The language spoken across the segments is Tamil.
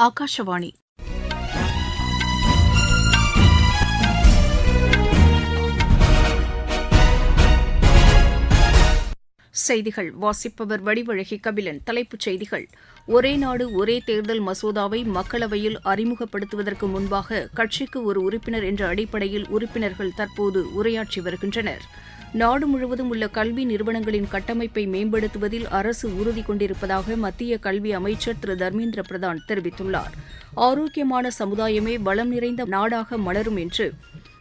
ஆகாஷவாணி செய்திகள். வாசிப்பவர் வடிவழகி கபிலன். தலைப்புச் செய்திகள். ஒரே நாடு ஒரே தேர்தல் மசோதாவை மக்களவையில் அறிமுகப்படுத்துவதற்கு முன்பாக கட்சிக்கு ஒரு உறுப்பினர் என்ற அடிப்படையில் உறுப்பினர்கள் தற்போது உரையாற்றி வருகின்றனர். நாடு முழுவதும் உள்ள கல்வி நிறுவனங்களின் கட்டமைப்பை மேம்படுத்துவதில் அரசு உறுதி கொண்டிருப்பதாக மத்திய கல்வி அமைச்சர் திரு தர்மேந்திர பிரதான் தெரிவித்துள்ளார். ஆரோக்கியமான சமுதாயமே வளம் நிறைந்த நாடாக மலரும் என்று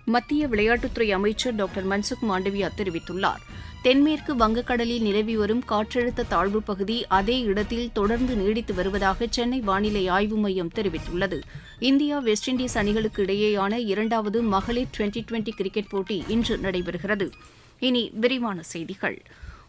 மத்திய விளையாட்டுத்துறை அமைச்சர் டாக்டர் மன்சுக் மாண்டவியா தெரிவித்துள்ளார். தென்மேற்கு வங்கக்கடலில் நிலவி வரும் காற்றழுத்த தாழ்வுப் பகுதி அதே இடத்தில் தொடர்ந்து நீடித்து வருவதாக சென்னை வானிலை ஆய்வு மையம் தெரிவித்துள்ளது. இந்தியா வெஸ்ட் இண்டீஸ் அணிகளுக்கு இடையேயான இரண்டாவது மகளிர் டுவெண்டி டுவெண்டி கிரிக்கெட் போட்டி இன்று நடைபெறுகிறது. இனி விரிவான செய்திகள்.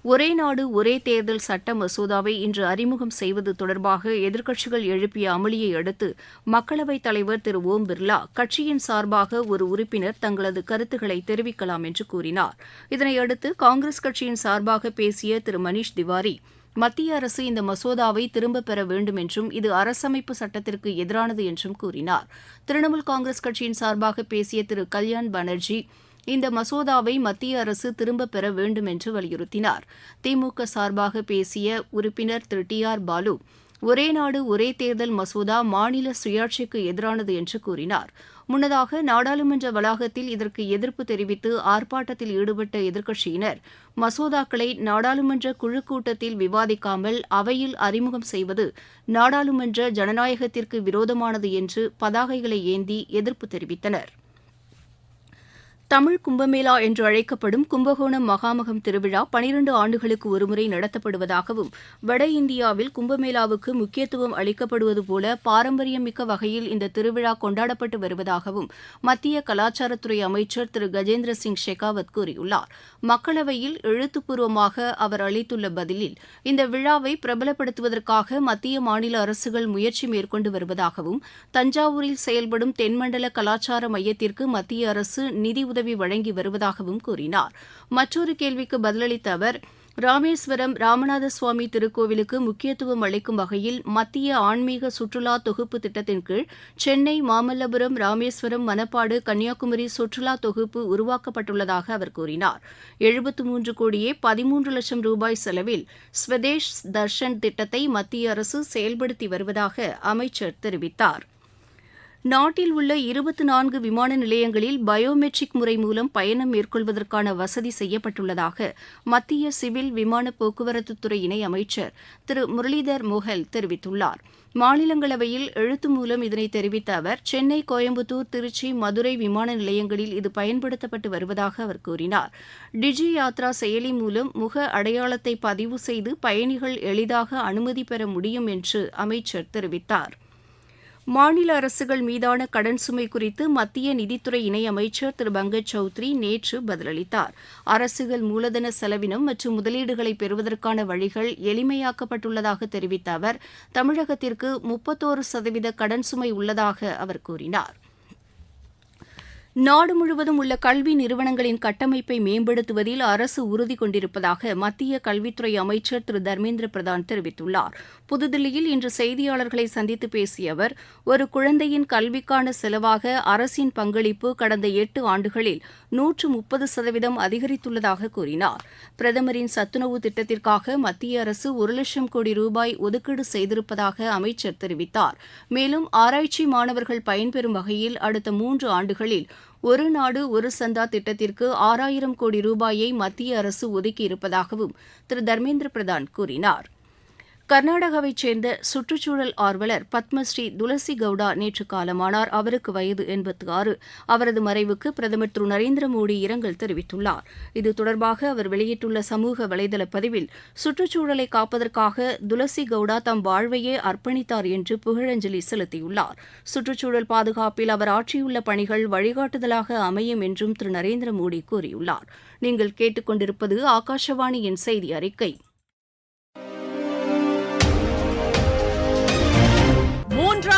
ஒரே நாடு ஒரே தேர்தல் சட்ட மசோதாவை இன்று அறிமுகம் செய்வது தொடர்பாக எதிர்க்கட்சிகள் எழுப்பிய அமளியை அடுத்து மக்களவைத் தலைவர் திரு ஓம் பிர்லா கட்சியின் சார்பாக ஒரு உறுப்பினர் தங்களது கருத்துக்களை தெரிவிக்கலாம் என்று கூறினார். இதனையடுத்து காங்கிரஸ் கட்சியின் சார்பாக பேசிய திரு மணீஷ் திவாரி மத்திய அரசு இந்த மசோதாவை திரும்பப் பெற வேண்டும் என்றும் இது அரசமைப்பு சட்டத்திற்கு எதிரானது என்றும் கூறினார். திரிணாமுல் காங்கிரஸ் கட்சியின் சார்பாக பேசிய திரு கல்யாண் பானர்ஜி இந்த மசோதாவை மத்திய அரசு திரும்பப் பெற வேண்டும் என்று வலியுறுத்தினார். திமுக சார்பாக பேசிய உறுப்பினர் திரு. டி. ஆர். பாலு ஒரே நாடு ஒரே தேர்தல் மசோதா மாநில சுயாட்சிக்கு எதிரானது என்று கூறினார். முன்னதாக நாடாளுமன்ற வளாகத்தில் இதற்கு எதிர்ப்பு தெரிவித்து ஆர்ப்பாட்டத்தில் ஈடுபட்ட எதிர்க்கட்சியினர் மசோதாக்களை நாடாளுமன்ற குழு கூட்டத்தில் விவாதிக்காமல் அவையில் அறிமுகம் செய்வது நாடாளுமன்ற ஜனநாயகத்திற்கு விரோதமானது என்று பதாகைகளை ஏந்தி எதிர்ப்பு தெரிவித்தனர். தமிழ் கும்பமேளா என்று அழைக்கப்படும் கும்பகோணம் மகாமகம் திருவிழா பனிரண்டு ஆண்டுகளுக்கு ஒருமுறை நடத்தப்படுவதாகவும் வட இந்தியாவில் கும்பமேளாவுக்கு முக்கியத்துவம் அளிக்கப்படுவது போல பாரம்பரியமிக்க வகையில் இந்த திருவிழா கொண்டாடப்பட்டு வருவதாகவும் மத்திய கலாச்சாரத்துறை அமைச்சர் திரு. கஜேந்திர சிங் ஷெகாவத் கூறியுள்ளார். மக்களவையில் எழுத்துப்பூர்வமாக அவர் அளித்துள்ள பதிலில் இந்த விழாவை பிரபலப்படுத்துவதற்காக மத்திய மாநில அரசுகள் முயற்சி மேற்கொண்டு வருவதாகவும் தஞ்சாவூரில் செயல்படும் தென்மண்டல கலாச்சார மையத்திற்கு மத்திய அரசு நிதி உதவி வழங்கி வருவதாகவும் கூறினார். மற்றொரு கேள்விக்கு பதிலளித்த அவர் ராமேஸ்வரம் ராமநாத சுவாமி திருக்கோவிலுக்கு முக்கியத்துவம் அளிக்கும் வகையில் மத்திய ஆன்மீக சுற்றுலா தொகுப்பு திட்டத்தின் கீழ் சென்னை மாமல்லபுரம் ராமேஸ்வரம் மணப்பாடு கன்னியாகுமரி சுற்றுலா தொகுப்பு உருவாக்கப்பட்டுள்ளதாக அவர் கூறினார். எழுபத்து மூன்று கோடியே பதிமூன்று லட்சம் ரூபாய் செலவில் ஸ்வதேஷ் தர்ஷன் திட்டத்தை மத்திய அரசு செயல்படுத்தி வருவதாக அமைச்சர் தெரிவித்தார். நாட்டில் உள்ள இருபத்தி நான்கு விமான நிலையங்களில் பயோமெட்ரிக் முறை மூலம் பயணம் மேற்கொள்வதற்கான வசதி செய்யப்பட்டுள்ளதாக மத்திய சிவில் விமான போக்குவரத்துத்துறை இணை அமைச்சர் திரு முரளிதர் மோஹல் தெரிவித்துள்ளார். மாநிலங்களவையில் எழுத்து மூலம் இதனை தெரிவித்த அவர் சென்னை கோயம்புத்தூர் திருச்சி மதுரை விமான நிலையங்களில் இது பயன்படுத்தப்பட்டு வருவதாக அவர் கூறினார். டிஜி யாத்ரா செயலி மூலம் முக அடையாளத்தை பதிவு செய்து பயணிகள் எளிதாக அனுமதி பெற முடியும் என்று அமைச்சர் தெரிவித்தார். மாநில அரசுகள் மீதான கடன் சுமை குறித்து மத்திய நிதித்துறை இணையமைச்சர் திரு. பங்கஜ் சௌத்ரி நேற்று பதிலளித்தார். அரசுகள் மூலதன செலவினம் மற்றும் முதலீடுகளை பெறுவதற்கான வழிகள் எளிமையாக்கப்பட்டுள்ளதாக தெரிவித்த அவர் தமிழகத்திற்கு முப்பத்தோரு சதவீத கடன் சுமை உள்ளதாக அவர் கூறினார். நாடு முழுவதும் உள்ள கல்வி நிறுவனங்களின் கட்டமைப்பை மேம்படுத்துவதில் அரசு உறுதி கொண்டிருப்பதாக மத்திய கல்வித்துறை அமைச்சர் திரு. தர்மேந்திர பிரதான் தெரிவித்துள்ளார். புதுதில்லியில் இன்று செய்தியாளர்களை சந்தித்து பேசிய அவர் ஒரு குழந்தையின் கல்விக்கான செலவாக அரசின் பங்களிப்பு கடந்த எட்டு ஆண்டுகளில் நூற்று முப்பது சதவீதம் அதிகரித்துள்ளதாக கூறினார். பிரதமரின் சத்துணவு திட்டத்திற்காக மத்திய அரசு ஒரு லட்சம் கோடி ரூபாய் ஒதுக்கீடு செய்திருப்பதாக அமைச்சர் தெரிவித்தார். மேலும் ஆராய்ச்சி மாணவர்கள் பயன்பெறும் வகையில் அடுத்த மூன்று ஆண்டுகளில் ஒரு நாடு ஒரு சந்தா திட்டத்திற்கு ஆறாயிரம் கோடி ரூபாயை மத்திய அரசு ஒதுக்கியிருப்பதாகவும் திரு. தர்மேந்திர பிரதான் கூறினார். கர்நாடகாவைச் சேர்ந்த சுற்றுச்சூழல் ஆர்வலர் பத்மஸ்ரீ துளசி கவுடா நேற்று காலமானார். அவருக்கு வயது எண்பத்து ஆறு அவரது மறைவுக்கு பிரதமர் திரு. நரேந்திர மோடி இரங்கல் தெரிவித்துள்ளார். இது தொடர்பாக அவர் வெளியிட்டுள்ள சமூக வலைதள பதிவில் சுற்றுச்சூழலை காப்பதற்காக துளசி கவுடா தம் வாழ்வையே அர்ப்பணித்தார் என்று புகழஞ்சலி செலுத்தியுள்ளார். சுற்றுச்சூழல் பாதுகாப்பில் அவர் ஆற்றியுள்ள பணிகள் வழிகாட்டுதலாக அமையும் என்றும் திரு. நரேந்திர மோடி கூறியுள்ளார். நீங்கள் கேட்டுக்கொண்டிருப்பது ஆகாஷவாணியின் செய்தி அறிக்கை.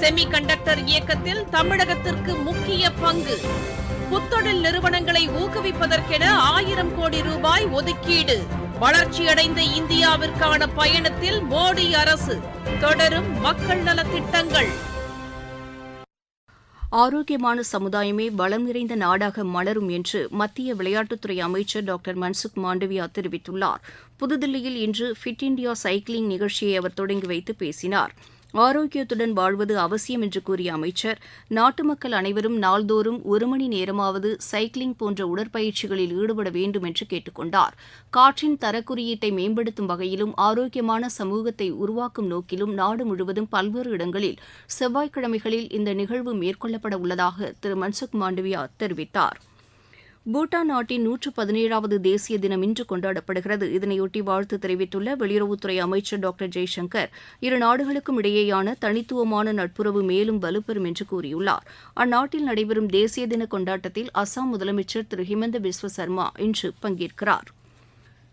செமி கண்டக்டர் இயக்கத்தில் தமிழகத்திற்கு முக்கிய பங்கு. புத்தொழில் நிறுவனங்களை ஊக்குவிப்பதற்கென ஆயிரம் கோடி ரூபாய் ஒதுக்கீடு. வளர்ச்சியடைந்த இந்தியாவிற்கான பயணத்தில் மோடி அரசு தொடரும் மக்கள் நலத்திட்டங்கள். ஆரோக்கியமான சமுதாயமே வளம் நிறைந்த நாடாக மலரும் என்று மத்திய விளையாட்டுத்துறை அமைச்சர் டாக்டர் மன்சுக் மாண்டவியா தெரிவித்துள்ளார். புதுதில்லியில் இன்று ஃபிட் இண்டியா சைக்கிளிங் நிகழ்ச்சியை அவர் தொடங்கி வைத்து பேசினார். ஆரோக்கியத்துடன் வாழ்வது அவசியம் என்று கூறிய அமைச்சர் நாட்டு மக்கள் அனைவரும் நாள்தோறும் ஒரு மணி நேரமாவது சைக்கிளிங் போன்ற உடற்பயிற்சிகளில் ஈடுபட வேண்டும் என்று கேட்டுக் கொண்டார். காற்றின் தரக்குறியீட்டை மேம்படுத்தும் வகையிலும் ஆரோக்கியமான சமூகத்தை உருவாக்கும் நோக்கிலும் நாடு முழுவதும் பல்வேறு இடங்களில் செவ்வாய்க்கிழமைகளில் இந்த நிகழ்வு மேற்கொள்ளப்பட உள்ளதாக திரு மன்சுக் மாண்டவியா தெரிவித்தார். பூட்டான் நாட்டின் நூற்று பதினேழாவது தேசிய தினம் இன்று கொண்டாடப்படுகிறது. இதனையொட்டி வாழ்த்து தெரிவித்துள்ள வெளியுறவுத்துறை அமைச்சர் டாக்டர் ஜெய்சங்கர் இரு நாடுகளுக்கும் இடையேயான தனித்துவமான நட்புறவு மேலும் வலுப்பெறும் என்று கூறியுள்ளார். அந்நாட்டில் நடைபெறும் தேசிய தின கொண்டாட்டத்தில் அசாம் முதலமைச்சர் திரு ஹிமந்த பிஸ்வ சர்மா இன்று பங்கேற்கிறார்.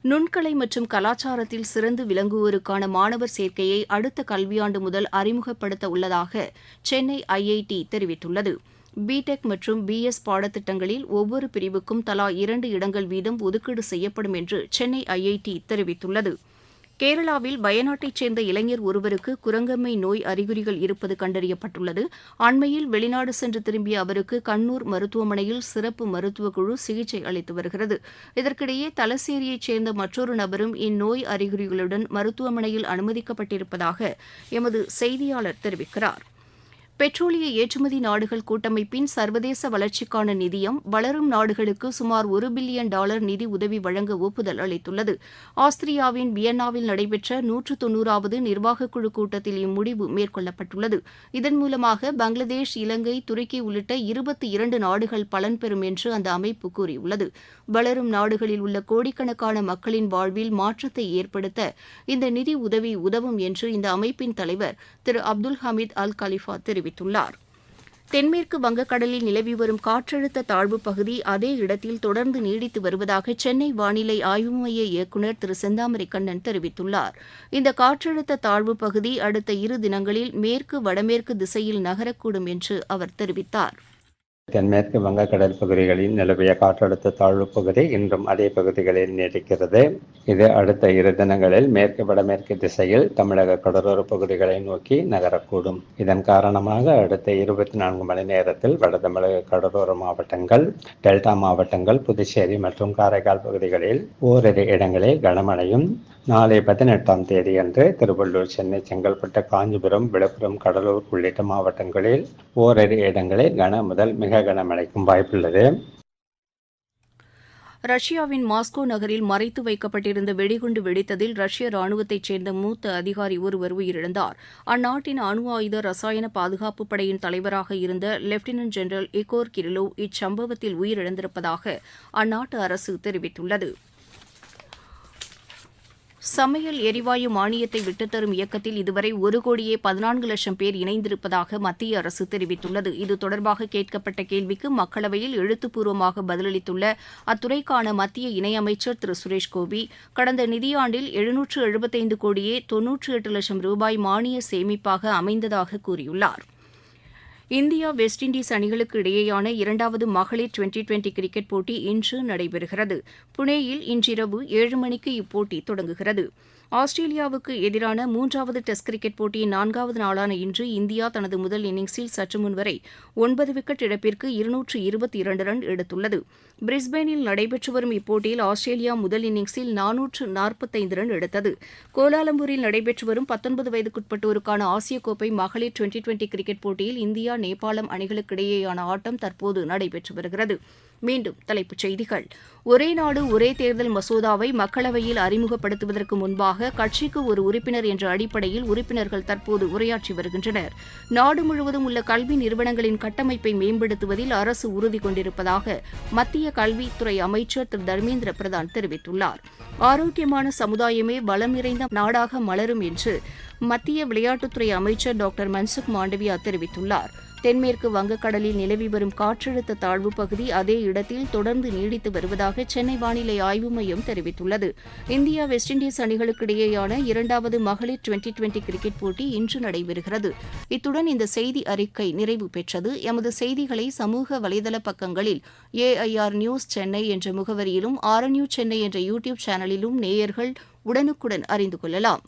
நுண்கலை மற்றும் கலாச்சாரத்தில் சிறந்து விளங்குவோருக்கான மாணவர் சேர்க்கையை அடுத்த கல்வியாண்டு முதல் அறிமுகப்படுத்த உள்ளதாக சென்னை ஐஐடி தெரிவித்துள்ளது. பிடெக் மற்றும் பிஎஸ் பாடத்திட்டங்களில் ஒவ்வொரு பிரிவுக்கும் தலா இரண்டு இடங்கள் வீதம் ஒதுக்கீடு செய்யப்படும் என்று சென்னை ஐஐடி தெரிவித்துள்ளது. கேரளாவில் வயநாட்டைச் சேர்ந்த இளைஞர் ஒருவருக்கு குரங்கம்மை நோய் அறிகுறிகள் இருப்பது கண்டறியப்பட்டுள்ளது. அண்மையில் வெளிநாடு சென்று திரும்பிய அவருக்கு கண்ணூர் மருத்துவமனையில் சிறப்பு மருத்துவக் குழு சிகிச்சை அளித்து வருகிறது. இதற்கிடையே தலசேரியைச் சேர்ந்த மற்றொரு நபரும் இந்நோய் அறிகுறிகளுடன் மருத்துவமனையில் அனுமதிக்கப்பட்டிருப்பதாக எமது செய்தியாளர் தெரிவிக்கிறார். பெட்ரோலிய ஏற்றுமதி நாடுகள் கூட்டமைப்பின் சர்வதேச வளர்ச்சிக்கான நிதியம் வளரும் நாடுகளுக்கு சுமார் ஒரு பில்லியன் டாலர் நிதி உதவி வழங்க ஒப்புதல் அளித்துள்ளது. ஆஸ்திரியாவின் வியன்னாவில் நடைபெற்ற நூற்று தொன்னூறாவது நிர்வாகக் குழு கூட்டத்தில் இம்முடிவு மேற்கொள்ளப்பட்டுள்ளது. இதன் மூலமாக பங்களாதேஷ் இலங்கை துருக்கி உள்ளிட்ட இருபத்தி இரண்டு நாடுகள் பலன் பெறும் என்று அந்த அமைப்பு கூறியுள்ளது. வளரும் நாடுகளில் உள்ள கோடிக்கணக்கான மக்களின் வாழ்வில் மாற்றத்தை ஏற்படுத்த இந்த நிதி உதவி உதவும் என்று இந்த அமைப்பின் தலைவர் திரு அப்துல் ஹமீத் அல் கலிஃபா தெரிவித்துள்ளார். தென்மேற்கு வங்கக்கடலில் நிலவி வரும் காற்றழுத்த தாழ்வுப் பகுதி அதே இடத்தில் தொடர்ந்து நீடித்து வருவதாக சென்னை வானிலை ஆய்வு மைய இயக்குநர் திரு செந்தாமரை கண்ணன் தெரிவித்துள்ளார். இந்த காற்றழுத்த தாழ்வுப் பகுதி அடுத்த இரு தினங்களில் மேற்கு வடமேற்கு திசையில் நகரக்கூடும் என்று அவர் தெரிவித்தார். தென்மேற்கு வங்கக்கடல் பகுதிகளில் நிலவிய காற்றழுத்த தாழ்வு பகுதி இன்றும் அதே பகுதிகளில் நீடிக்கிறது. இது அடுத்த இரு தினங்களில் மேற்கு வடமேற்கு திசையில் தமிழக கடலோர பகுதிகளை நோக்கி நகரக்கூடும். இதன் காரணமாக அடுத்த இருபத்தி நான்கு மணி நேரத்தில் வட தமிழக கடலோர மாவட்டங்கள் டெல்டா மாவட்டங்கள் புதுச்சேரி மற்றும் காரைக்கால் பகுதிகளில் ஓரிரு இடங்களில் கனமழையும் நாளை பதினெட்டாம் தேதி அன்று திருவள்ளூர் சென்னை செங்கல்பட்டு காஞ்சிபுரம் விழுப்புரம் கடலூர் உள்ளிட்ட மாவட்டங்களில் ஓரிரு இடங்களில் கன முதல் மிக கனமழைக்கும் வாய்ப்புள்ளது. ரஷ்யாவின் மாஸ்கோ நகரில் மறைத்து வைக்கப்பட்டிருந்த வெடிகுண்டு வெடித்ததில் ரஷ்ய ராணுவத்தைச் சேர்ந்த மூத்த அதிகாரி ஒருவர் உயிரிழந்தார். அந்நாட்டின் அணு ஆயுத ரசாயன பாதுகாப்பு படையின் தலைவராக இருந்த லெப்டினன்ட் ஜெனரல் இகோர் கிரிலோவ் இச்சம்பவத்தில் உயிரிழந்திருப்பதாக அந்நாட்டு அரசு தெரிவித்துள்ளது. சமையல் எரிவாயு மானியத்தை விட்டுத்தரும் இயக்கத்தில் இதுவரை ஒரு கோடியே பதினான்கு லட்சம் பேர் இணைந்திருப்பதாக மத்திய அரசு தெரிவித்துள்ளது. இது தொடர்பாக கேட்கப்பட்ட கேள்விக்கு மக்களவையில் எழுத்துப்பூர்வமாக பதிலளித்துள்ள அத்துறைக்கான மத்திய இணையமைச்சர் திரு. சுரேஷ் கோபி கடந்த நிதியாண்டில் எழுநூற்று எழுபத்தைந்து கோடியே தொன்னூற்று எட்டு லட்சம் ரூபாய் மானிய சேமிப்பாக அமைந்ததாக கூறியுள்ளார். இந்தியா வெஸ்ட் இண்டீஸ் அணிகளுக்கு இடையேயான இரண்டாவது மகளிர் டுவெண்டி டுவெண்டி கிரிக்கெட் போட்டி இன்று நடைபெறுகிறது. புனேயில் இன்றிரவு ஏழு மணிக்கு இப்போட்டி தொடங்குகிறது. ஆஸ்திரேலியாவுக்கு எதிரான மூன்றாவது டெஸ்ட் கிரிக்கெட் போட்டியின் நான்காவது நாளான இன்று இந்தியா தனது முதல் இன்னிங்ஸில் சற்று முன் வரை ஒன்பது விக்கெட் இழப்பிற்கு இருநூற்று இருபத்தி இரண்டு ரன் எடுத்துள்ளது. பிரிஸ்பேனில் நடைபெற்று வரும் இப்போட்டியில் ஆஸ்திரேலியா முதல் இன்னிங்ஸில் நானூற்று நாற்பத்தைந்து ரன் எடுத்தது. கோலாலம்பூரில் நடைபெற்று வரும் பத்தொன்பது வயதுக்குட்பட்டோருக்கான ஆசிய கோப்பை மகளிர் டுவெண்டி டுவெண்டி கிரிக்கெட் போட்டியில் இந்தியா நேபாளம் அணிகளுக்கிடையேயான ஆட்டம் தற்போது நடைபெற்று வருகிறது. மீண்டும் தலைப்புச் செய்திகள். ஒரே நாடு ஒரே தேர்தல் மசோதாவை மக்களவையில் அறிமுகப்படுத்துவதற்கு முன்பாக கட்சிக்கு ஒரு உறுப்பினர் என்ற அடிப்படையில் உறுப்பினர்கள் தற்போது உரையாற்றி வருகின்றனர். நாடு முழுவதும் உள்ள கல்வி நிறுவனங்களின் கட்டமைப்பை மேம்படுத்துவதில் அரசு உறுதி கொண்டிருப்பதாக மத்திய கல்வித்துறை அமைச்சர் திரு. தர்மேந்திர பிரதான் தெரிவித்துள்ளார். ஆரோக்கியமான சமுதாயமே வளம் நிறைந்த நாடாக மலரும் என்று மத்திய விளையாட்டுத்துறை அமைச்சர் டாக்டர் மன்சுக் மாண்டவியா தெரிவித்துள்ளார். தென்மேற்கு வங்கக்கடலில் நிலவி வரும் காற்றழுத்த தாழ்வு பகுதி அதே இடத்தில் தொடர்ந்து நீடித்து வருவதாக சென்னை வானிலை ஆய்வு மையம் தெரிவித்துள்ளது. இந்தியா வெஸ்ட் இண்டீஸ் அணிகளுக்கு இடையேயான இரண்டாவது மகளிர் டுவெண்டி டுவெண்டி கிரிக்கெட் போட்டி இன்று நடைபெறுகிறது. இத்துடன் இந்த செய்தி அறிக்கை நிறைவு பெற்றது. எமது செய்திகளை சமூக வலைதள பக்கங்களில் ஏஐஆர் நியூஸ் சென்னை என்ற முகவரியிலும் ஆர்என்யூ சென்னை என்ற யூடியூப் சேனலிலும் நேயர்கள் உடனுக்குடன் அறிந்து கொள்ளலாம்.